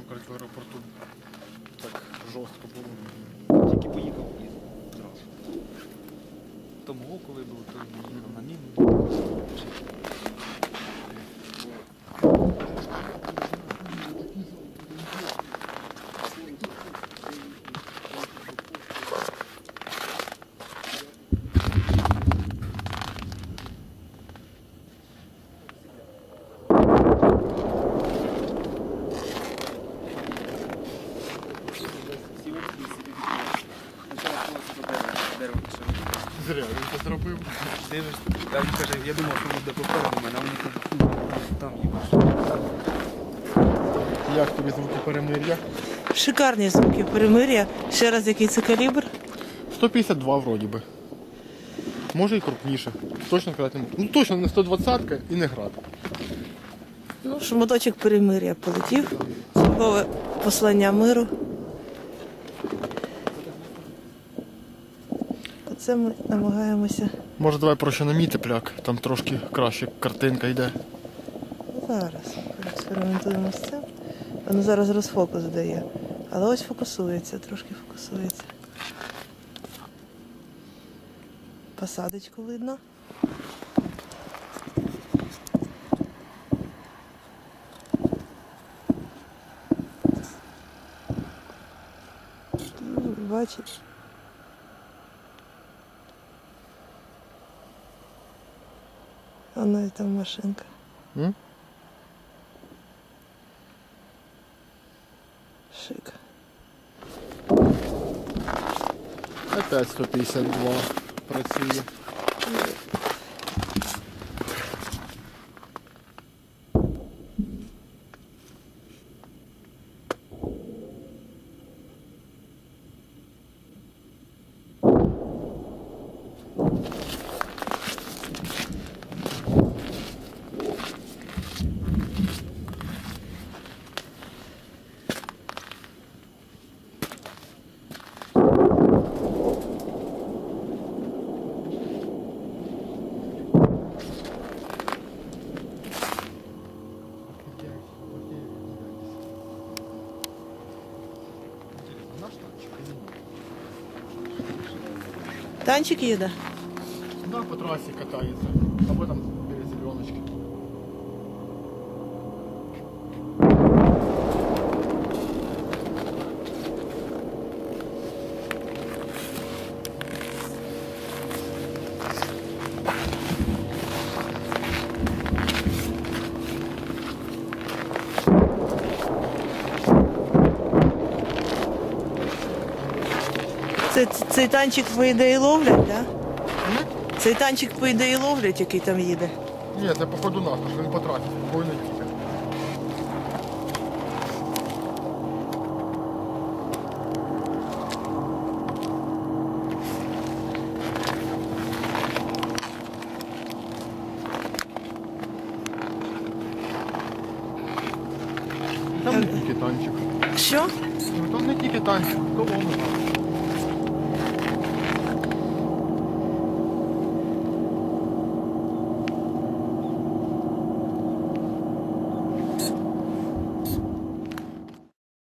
там кажуть, в аеропорту так жорстко було. Тільки поїхав і зразу. Тому коли був, то їхав на міну. Зря він це зробив. Дивишся, та він каже, я думав, що буде попереду мене, а вони кажуть, «Ну, там їбаш. Як тобі звуки перемир'я? Шикарні звуки перемир'я. Ще раз, який це калібр? 152 вроді би. Може і крупніше. Точно сказати не можу. Ну точно не 120-ка і не град. Ну, шматочок перемир'я полетів. Чергове послання миру. Оце ми намагаємося Може давай проще на мій тепляк, там трошки краще картинка йде. зараз. Експериментуємо з цим. Воно зараз розфокус дає. Але ось фокусується, трошки фокусується. Посадочку видно. Ну, Вона і там машинка. М? Шик. Опять 152 працює. Танчик їде. Да, по трасі катається. Або там біля Це, цей танчик, по ідеї, ловлять, так? Да? Цей танчик, по ідеї, ловлять, який там їде. Ні, це походу наш, що він по трасі, спокійно їде. Там не тільки танчик. Що? Ну, Там не тільки танчик, колони.